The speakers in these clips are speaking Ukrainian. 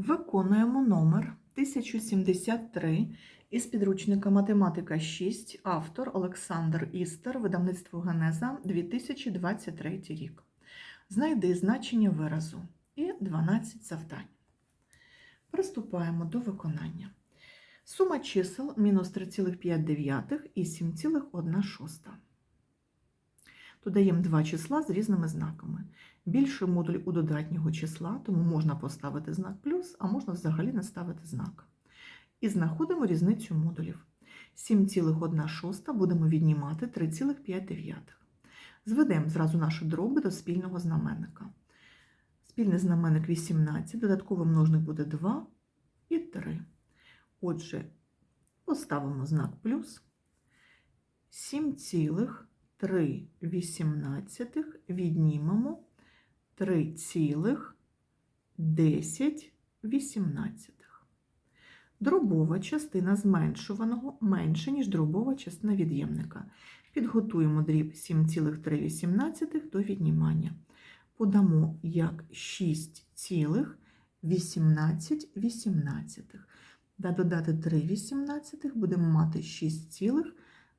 Виконуємо номер 1073 із підручника Математика 6, автор Олександр Істер, видавництво Генеза 2023 рік. Знайди значення виразу і 12 завдань. Приступаємо до виконання. Сума чисел мінус 3,5 і 7,1. Додаємо два числа з різними знаками. Більший модуль у додатнього числа, тому можна поставити знак плюс, а можна взагалі не ставити знак. І знаходимо різницю модулів. 7,1 будемо віднімати 3,5. Зведемо зразу наші дроби до спільного знаменника. Спільний знаменник 18, додатковий множник буде 2 і 3. Отже, поставимо знак плюс. 7,3 віднімемо 3,10. Дробова частина зменшуваного менше, ніж дробова частина від'ємника. Підготуємо дріб 7,3 до віднімання. Подамо як 6,18. Да додати 3 18 будемо мати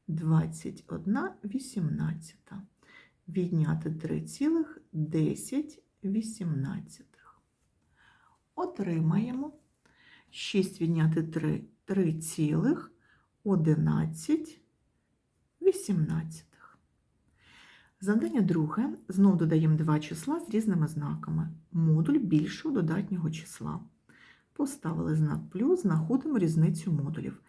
6,21. Відняти 3,10. Отримаємо 6 відняти 3 3,11. Завдання друге. Знов додаємо два числа з різними знаками. Модуль більшого додатнього числа. Поставили знак плюс, знаходимо різницю модулів.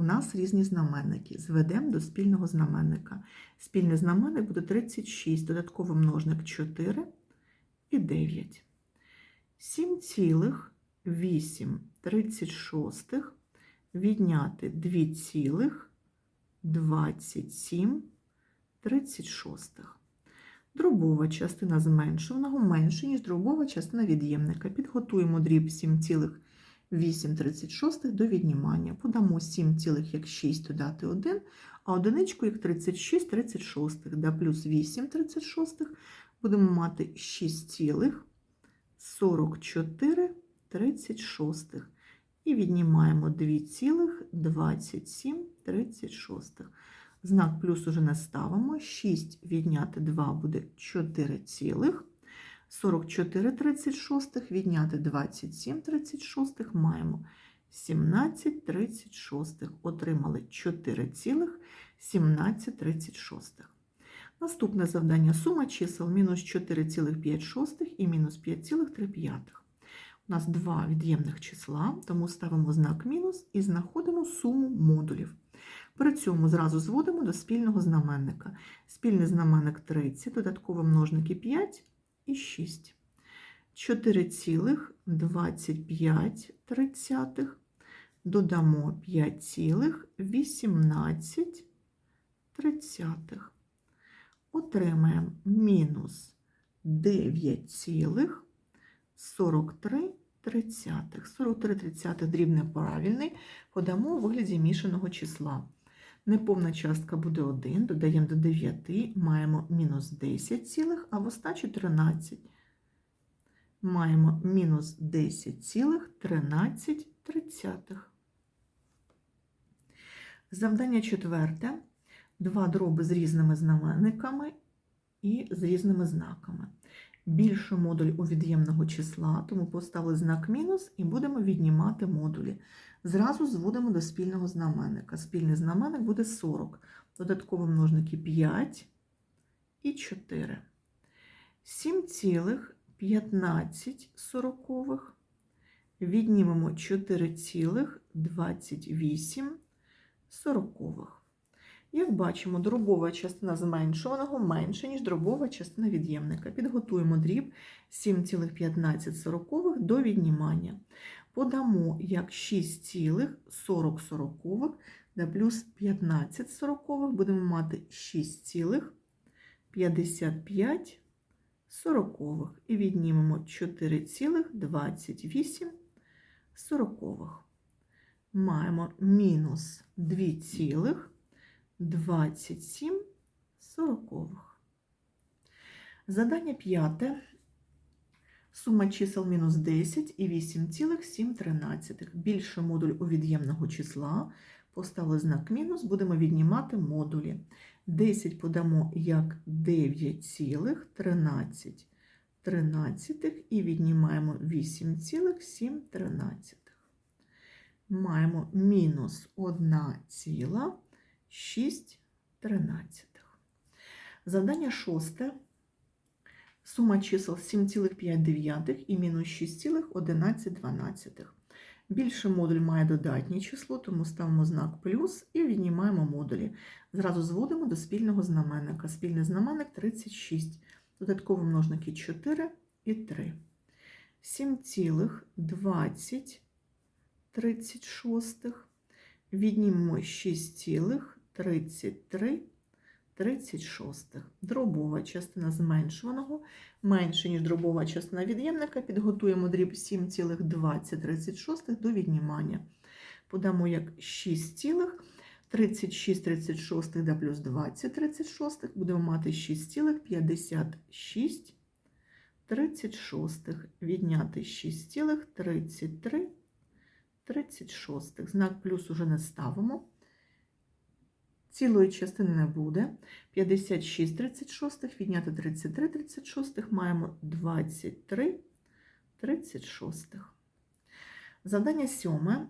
У нас різні знаменники. Зведемо до спільного знаменника. Спільний знаменник буде 36, додатковий множник 4 і 9. 7,8 відняти 2,27 Дробова частина зменшуваного менше, ніж дробова частина від'ємника. Підготуємо дріб 7,836 до віднімання. Подамо 7, як 6 додати 1, а одиничку як 36 36, да плюс 8 36 будемо мати 6,44 36 і віднімаємо 2,27 Знак плюс уже не ставимо. 6 відняти 2 буде 4 цілих. 44 36 відняти 27 36 маємо 17 36. Отримали 4 цілих 17 36. Наступне завдання сума чисел мінус 4,5 і мінус 5,3. У нас два від'ємних числа, тому ставимо знак мінус і знаходимо суму модулів. При цьому зразу зводимо до спільного знаменника. Спільний знаменник 30, додаткові множники 5 і 6. 4,25 додамо 5,18. Отримаємо мінус 9,43. 30. 43 30 дрібне правильний подамо у вигляді мішаного числа. Неповна частка буде 1, додаємо до 9, маємо мінус 10, цілих, а в остачі 13. Маємо мінус 10,13. Завдання четверте. Два дроби з різними знаменниками і з різними знаками. Більше модуль у від'ємного числа, тому поставили знак мінус і будемо віднімати модулі. Зразу зводимо до спільного знаменника. Спільний знаменник буде 40. Додаткові множники 5 і 4. 7,15 віднімемо 4,28 сорокових. Як бачимо, дробова частина зменшуваного менше, ніж дробова частина від'ємника. Підготуємо дріб 7,15 до віднімання. Подамо як 6,40 да плюс 15 сорокових будемо мати 6,55 сорокових. І віднімемо 4,28 сорокових. Маємо мінус 2 цілих 27 сорокових. Задання п'яте. Сума чисел мінус 10 і 8,7. Більше модуль у від'ємного числа. Поставили знак мінус, будемо віднімати модулі. 10 подамо як 9,13 тринадцятих і віднімаємо 8,7. Маємо мінус 1,6. Завдання шосте. Сума чисел 7,5 і мінус 6,11. Більше модуль має додатнє число, тому ставимо знак плюс і віднімаємо модулі. Зразу зводимо до спільного знаменника. Спільний знаменник 36. Додаткові множники 4 і 3. 7,20. Віднімемо 6,33. 36. Дробова частина зменшуваного менше, ніж дробова частина від'ємника. Підготуємо дріб 7,2036 до віднімання. Подамо як 6, 36 36 да плюс 20 36. Будемо мати 6,56 36. Відняти 6,33 36. Знак плюс уже не ставимо. Цілої частини не буде. 56 36 відняти 33 36 маємо 23 36. Завдання сьоме.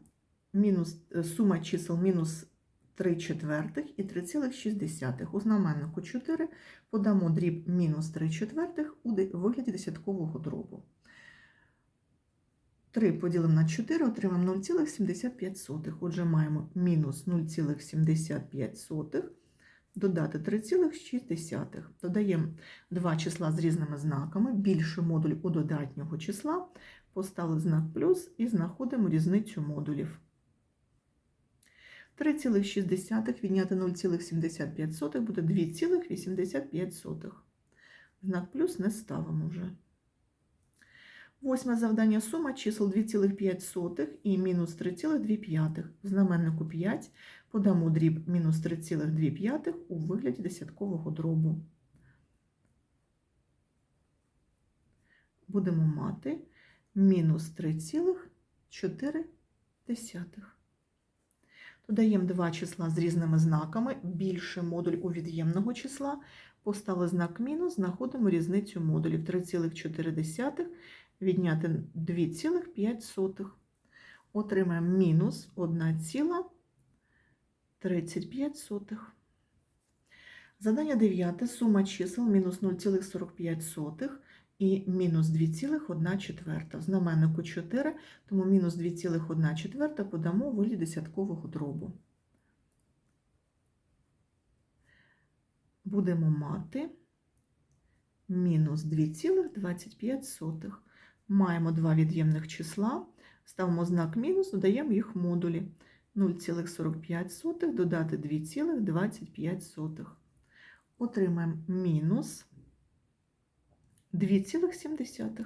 Мінус, сума чисел мінус 3 четвертих і 3,6. У знаменнику 4 подамо дріб мінус 3 четвертих у вигляді десяткового дробу. 3 поділимо на 4, отримаємо 0,75. Отже, маємо мінус 0,75 додати 3,6. Додаємо два числа з різними знаками, більше модуль у додатнього числа, поставили знак плюс і знаходимо різницю модулів. 3,6 відняти 0,75 буде 2,85. Знак плюс не ставимо вже. Восьме завдання сума чисел 2,5 і мінус 3,2. В знаменнику 5 подамо дріб мінус 3,2 у вигляді десяткового дробу. Будемо мати мінус 3,4. Додаємо два числа з різними знаками, більше модуль у від'ємного числа. Поставили знак мінус, знаходимо різницю модулів 3,4 відняти 2,5. Отримаємо мінус 1,35. Задання 9. Сума чисел мінус 0,45 і мінус 2,1 В знаменнику 4, тому мінус 2,1 подамо у вигляді десяткового дробу. Будемо мати мінус 2,25. Маємо два від'ємних числа, ставимо знак мінус, додаємо їх модулі. 0,45 додати 2,25. Отримаємо мінус 2,7.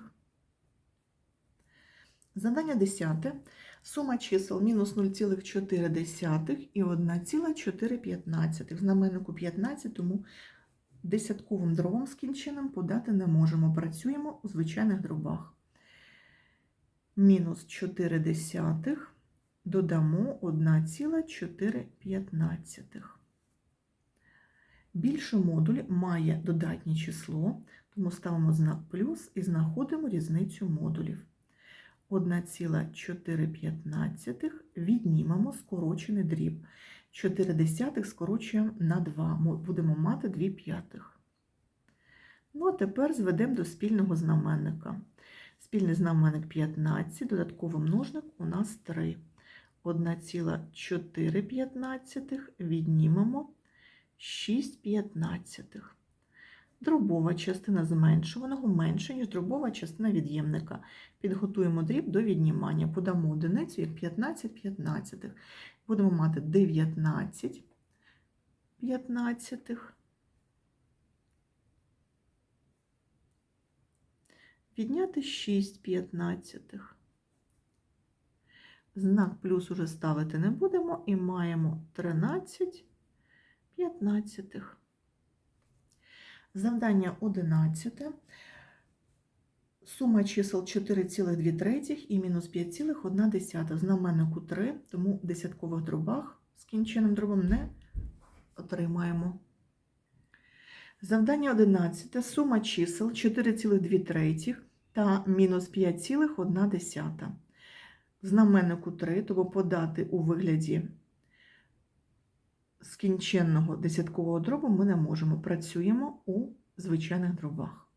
Задання 10. Сума чисел мінус 0,4 і 1,415. В знаменнику 15, тому десятковим дробом з кінчином подати не можемо. Працюємо у звичайних дробах мінус 4 десятих додамо 1,415. Більше модуль має додатнє число, тому ставимо знак плюс і знаходимо різницю модулів. 1,415 віднімемо скорочений дріб. 4 десятих скорочуємо на 2, будемо мати 2 п'ятих. Ну, а тепер зведемо до спільного знаменника. Спільний знаменник 15, додатковий множник у нас 3. 1,4 віднімемо 6 п'ятнадцятих. Дробова частина зменшуваного менше, ніж дробова частина від'ємника. Підготуємо дріб до віднімання. Подамо одиницю як 15 п'ятнадцятих. Будемо мати 19 п'ятнадцятих. Відняти 6 п'ятнадцятих. Знак плюс уже ставити не будемо і маємо 13 п'ятнадцятих. Завдання 11. Сума чисел 4,2 і мінус 5,1 десята. Знаменнику 3, тому в десяткових дробах з кінченим дробом не отримаємо. Завдання 11. Сума чисел 4,2 третіх та мінус 5,1. В знаменнику 3, тому подати у вигляді скінченного десяткового дробу ми не можемо. Працюємо у звичайних дробах.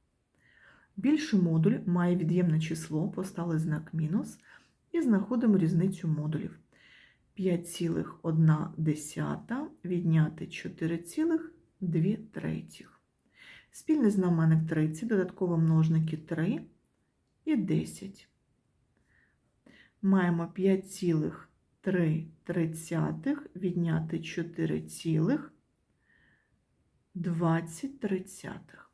Більший модуль має від'ємне число, поставили знак мінус і знаходимо різницю модулів. 5,1 відняти 4,2 третіх. Спільний знаменник 30, додаткові множники 3 і 10. Маємо 5,3 тридцятих відняти 4,20 тридцятих.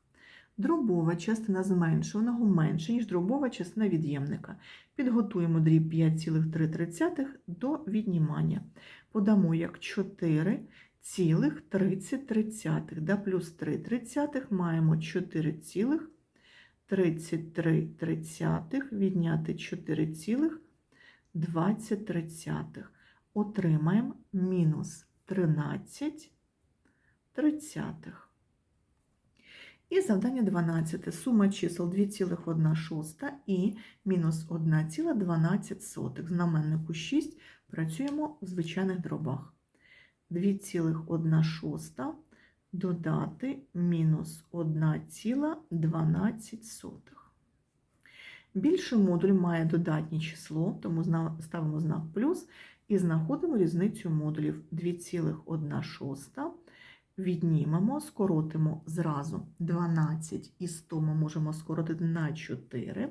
Дробова частина зменшуваного менше, ніж дробова частина від'ємника. Підготуємо дріб 5,3 до віднімання. Подамо як 4,30 да плюс 3 тридцятих маємо 4,33 відняти 4,20 тридцятих. Отримаємо мінус 13 тридцятих. І завдання 12. Сума чисел 2,1 і мінус 1,12. Знаменнику 6 працюємо в звичайних дробах. 2,1 додати мінус 1,12. Більший модуль має додатнє число, тому ставимо знак плюс і знаходимо різницю модулів 2,1 віднімемо, скоротимо зразу 12 і 100 ми можемо скоротити на 4,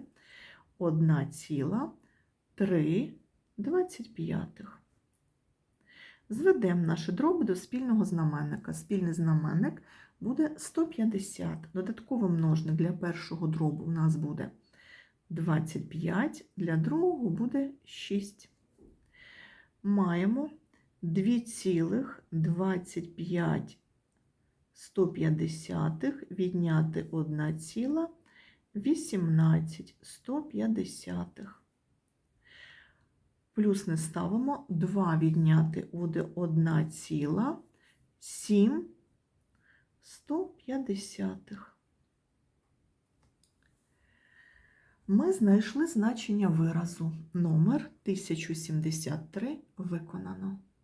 1,325. Зведемо наші дроби до спільного знаменника. Спільний знаменник буде 150. Додатковий множник для першого дробу у нас буде 25, для другого буде 6. Маємо 2,25 150 відняти 1,18 150. Плюс не ставимо 2 відняти буде 1,7 150. Ми знайшли значення виразу. Номер 1073 виконано.